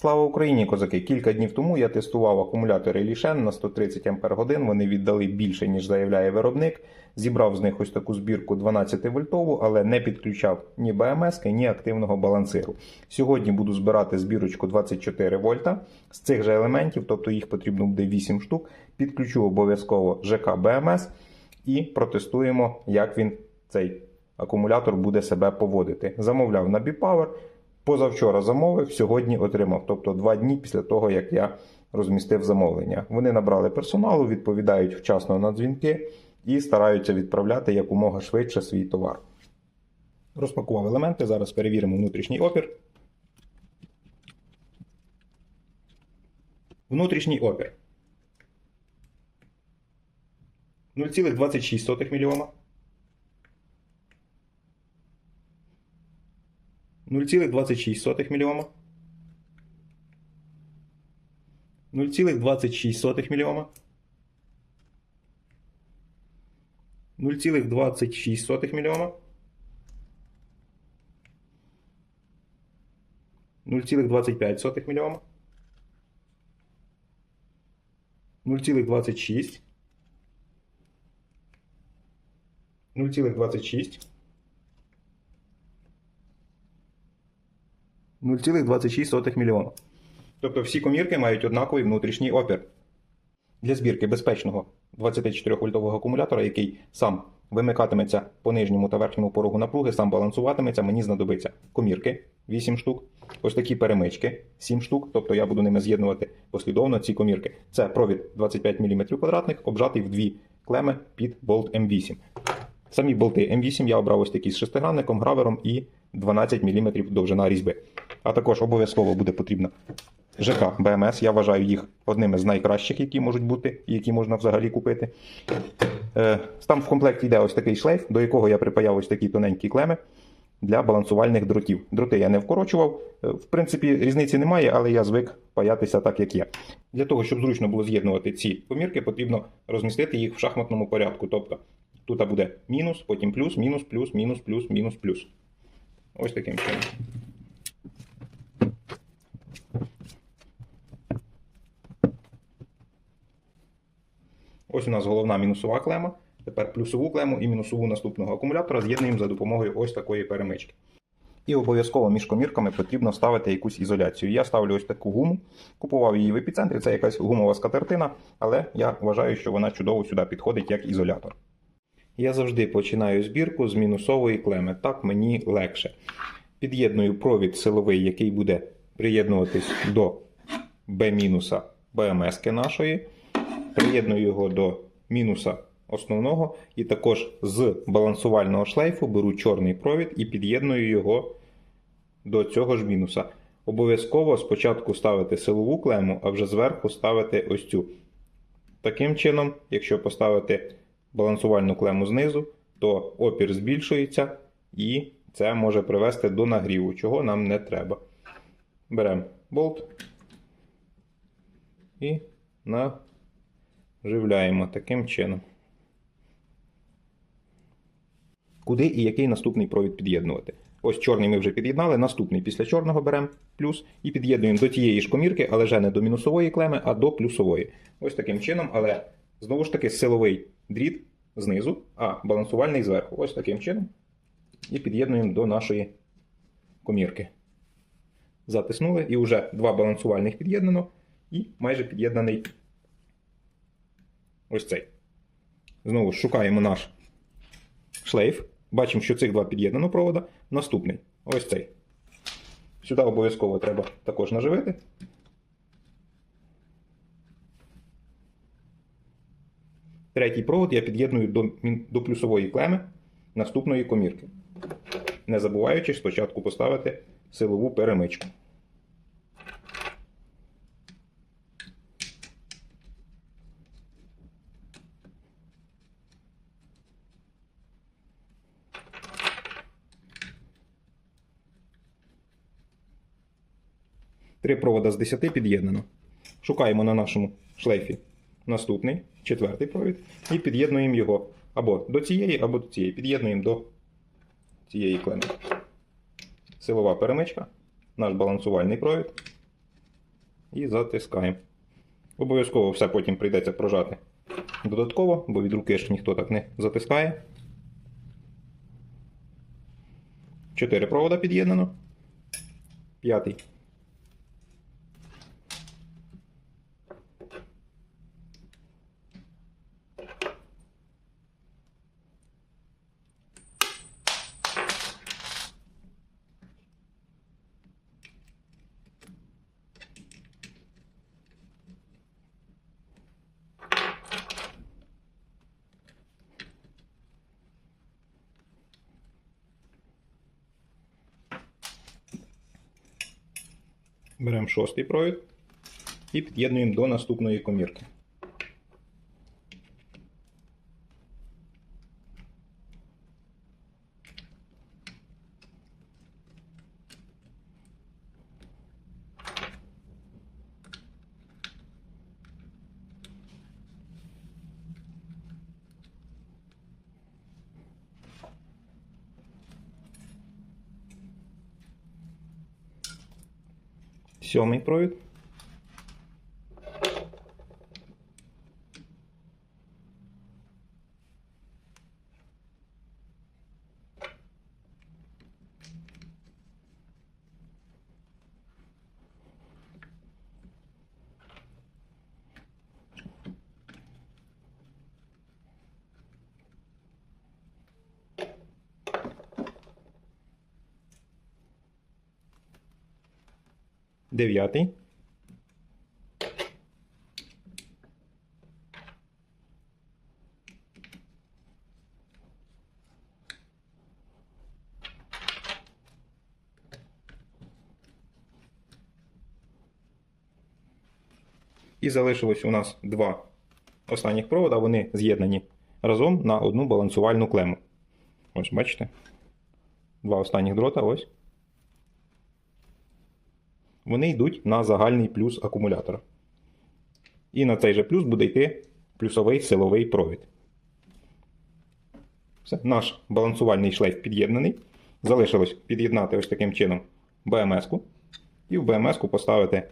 Слава Україні, козаки! Кілька днів тому я тестував акумулятори Лішен на 130 Ах. Вони віддали більше, ніж заявляє виробник. Зібрав з них ось таку збірку 12 вольтову, але не підключав ні БМС, ні активного балансиру. Сьогодні буду збирати збірочку 24 вольта з цих же елементів, тобто їх потрібно буде 8 штук. Підключу обов'язково ЖК БМС і протестуємо, як він цей акумулятор буде себе поводити. Замовляв на B-Power. Позавчора замовив, сьогодні отримав. Тобто два дні після того, як я розмістив замовлення. Вони набрали персоналу, відповідають вчасно на дзвінки і стараються відправляти якомога швидше свій товар. Розпакував елементи. Зараз перевіримо внутрішній опір. Внутрішній опір. 0,26 мОм. 0,26 мільйома. 0,26 мільйома. 0,26 мільйома. 0,25 мільйома. 0,26. 0,26. 0,26 мільйона. Тобто всі комірки мають однаковий внутрішній опір. Для збірки безпечного 24-вольтового акумулятора, який сам вимикатиметься по нижньому та верхньому порогу напруги, сам балансуватиметься, мені знадобиться комірки 8 штук, ось такі перемички 7 штук, тобто я буду ними з'єднувати послідовно ці комірки. Це провід 25 мм квадратних, обжатий в дві клеми під болт М8. Самі болти М8 я обрав ось такі з шестигранником, гравером і 12 мм довжина різьби. А також обов'язково буде потрібна ЖК БМС. Я вважаю їх одними з найкращих, які можуть бути, і які можна взагалі купити. Е, Там в комплекті йде ось такий шлейф, до якого я припаяв ось такі тоненькі клеми для балансувальних дротів. Дроти я не вкорочував. Е, В принципі, різниці немає, але я звик паятися так, як є. Для того, щоб зручно було з'єднувати ці комірки, потрібно розмістити їх в шахматному порядку. Тобто тут буде мінус, потім плюс, мінус, плюс, мінус, плюс, мінус, плюс. Ось таким чином. Ось у нас головна мінусова клема. Тепер плюсову клему і мінусову наступного акумулятора з'єднуємо за допомогою ось такої перемички. І обов'язково між комірками потрібно ставити якусь ізоляцію. Я ставлю ось таку гуму, купував її в епіцентрі, це якась гумова скатертина, але я вважаю, що вона чудово сюди підходить як ізолятор. Я завжди починаю збірку з мінусової клеми, так мені легше. Під'єдную провід силовий, який буде приєднуватись до B- БМС нашої. Приєдную його до мінуса основного, і також з балансувального шлейфу беру чорний провід і під'єдную його до цього ж мінуса. Обов'язково спочатку ставити силову клему, а вже зверху ставити ось цю. Таким чином, якщо поставити балансувальну клему знизу, то опір збільшується і це може привести до нагріву, чого нам не треба. Беремо болт і наживляємо таким чином. Куди і який наступний провід під'єднувати? Ось чорний ми вже під'єднали, наступний після чорного беремо плюс і під'єднуємо до тієї ж комірки, але вже не до мінусової клеми, а до плюсової. Ось таким чином, але знову ж таки силовий дріт знизу, а балансувальний зверху. Ось таким чином. І під'єднуємо до нашої комірки. Затиснули, і вже два балансувальних під'єднано, і майже під'єднаний ось цей. Знову шукаємо наш шлейф. Бачимо, що цих два під'єднано провода. Наступний ось цей. Сюди обов'язково треба також наживити. Третій провод я під'єдную до, до плюсової клеми наступної комірки. Не забуваючи спочатку поставити силову перемичку. Три провода з 10 під'єднано. Шукаємо на нашому шлейфі наступний, четвертий провід, і під'єднуємо його або до цієї, або до цієї. Під'єднуємо до цієї клеми. Силова перемичка, наш балансувальний провід. і затискаємо. Обов'язково все потім прийдеться прожати додатково, бо від руки ж ніхто так не затискає. Чотири провода під'єднано. П'ятий. Беремо шостий провід і під'єднуємо до наступної комірки. Сьомий провід. Дев'ятий. І залишилось у нас два останніх провода, вони з'єднані разом на одну балансувальну клему. Ось, бачите? Два останніх дрота, ось. Вони йдуть на загальний плюс акумулятора. І на цей же плюс буде йти плюсовий силовий провід. Все, наш балансувальний шлейф під'єднаний. Залишилось під'єднати ось таким чином БМС-ку. І в БМС-ку поставити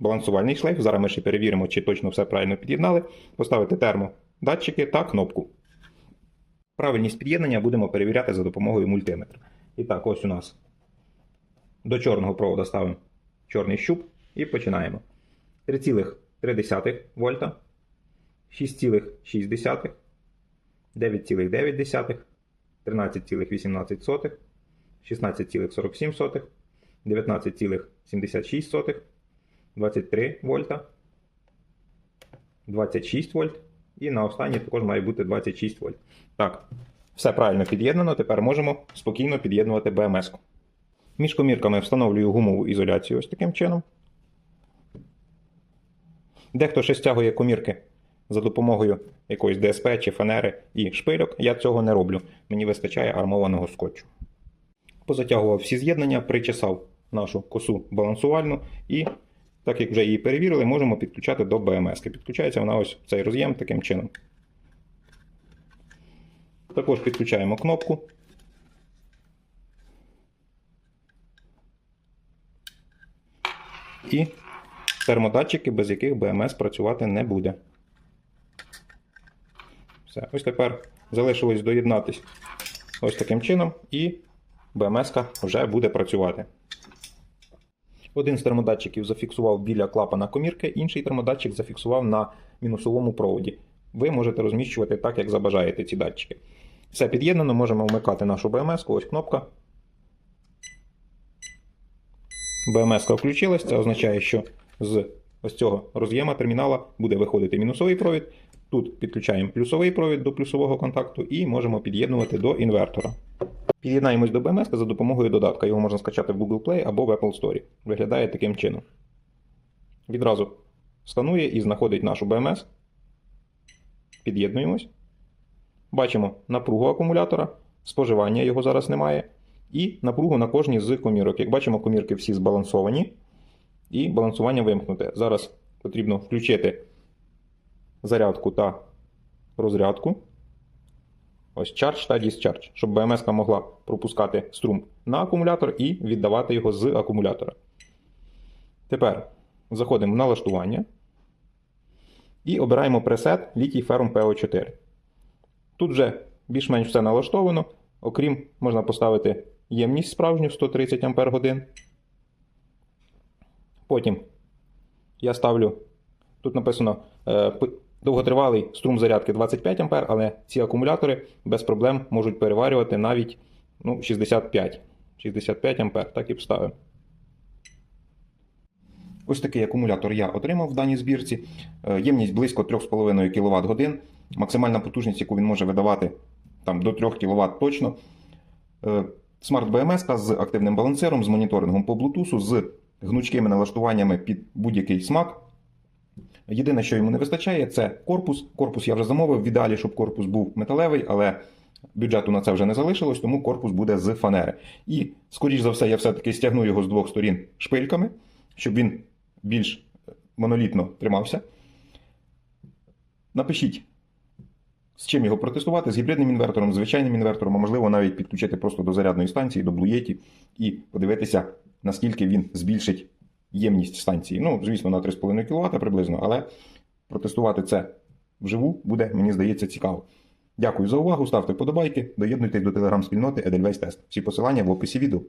балансувальний шлейф. Зараз ми ще перевіримо, чи точно все правильно під'єднали. Поставити термодатчики та кнопку. Правильність під'єднання будемо перевіряти за допомогою мультиметра. І так, ось у нас до чорного провода ставимо чорний щуп і починаємо. 3,3 вольта, 6,6, 9,9, 13,18, 16,47, 19,76, 23 вольта, 26 вольт. І на останній також має бути 26 вольт. Так, все правильно під'єднано. Тепер можемо спокійно під'єднувати БМС-ку. Між комірками встановлюю гумову ізоляцію ось таким чином. Дехто ще стягує комірки за допомогою якоїсь ДСП чи фанери і шпильок. Я цього не роблю. Мені вистачає армованого скотчу. Позатягував всі з'єднання, причесав нашу косу балансувальну і, так як вже її перевірили, можемо підключати до БМС. Підключається вона ось в цей роз'єм таким чином. Також підключаємо кнопку. І термодатчики, без яких БМС працювати не буде. Все. Ось тепер залишилось доєднатись ось таким чином, і БМС вже буде працювати. Один з термодатчиків зафіксував біля клапана комірки, інший термодатчик зафіксував на мінусовому проводі. Ви можете розміщувати так, як забажаєте ці датчики. Все під'єднано, можемо вмикати нашу БМС, ось кнопка. БМС включилась, це означає, що з ось цього роз'єма термінала буде виходити мінусовий провід. Тут підключаємо плюсовий провід до плюсового контакту і можемо під'єднувати до інвертора. Під'єднаємось до БМС за допомогою додатка. Його можна скачати в Google Play або в Apple Store. Виглядає таким чином. Відразу сканує і знаходить нашу БМС. Під'єднуємось. Бачимо напругу акумулятора, споживання його зараз немає. І напругу на кожній з комірок. Як бачимо, комірки всі збалансовані. І балансування вимкнуте. Зараз потрібно включити зарядку та розрядку. Ось charge та discharge, щоб БМС могла пропускати струм на акумулятор і віддавати його з акумулятора. Тепер заходимо в налаштування і обираємо пресет літій ферум PO4. Тут вже більш-менш все налаштовано, окрім можна поставити ємність справжню 130 Ах. Потім я ставлю, тут написано е, довготривалий струм зарядки 25 А, але ці акумулятори без проблем можуть переварювати навіть ну, 65. 65 А, так і вставив. Ось такий акумулятор я отримав в даній збірці. Е, Ємність близько 3,5 кВт годин. Максимальна потужність, яку він може видавати там, до 3 кВт точно. Смарт BMS з активним балансиром, з моніторингом по Bluetooth, з гнучкими налаштуваннями під будь-який смак. Єдине, що йому не вистачає, це корпус. Корпус я вже замовив. В ідеалі, щоб корпус був металевий, але бюджету на це вже не залишилось, тому корпус буде з фанери. І, скоріш за все, я все-таки стягну його з двох сторін шпильками, щоб він більш монолітно тримався. Напишіть, чим його протестувати, з гібридним інвертором, звичайним інвертором, а можливо навіть підключити просто до зарядної станції, до Blue і подивитися, наскільки він збільшить ємність станції. Ну, звісно, на 3,5 кВт приблизно, але протестувати це вживу буде, мені здається, цікаво. Дякую за увагу, ставте вподобайки, доєднуйтесь до телеграм-спільноти Edelweiss Test. Всі посилання в описі відео.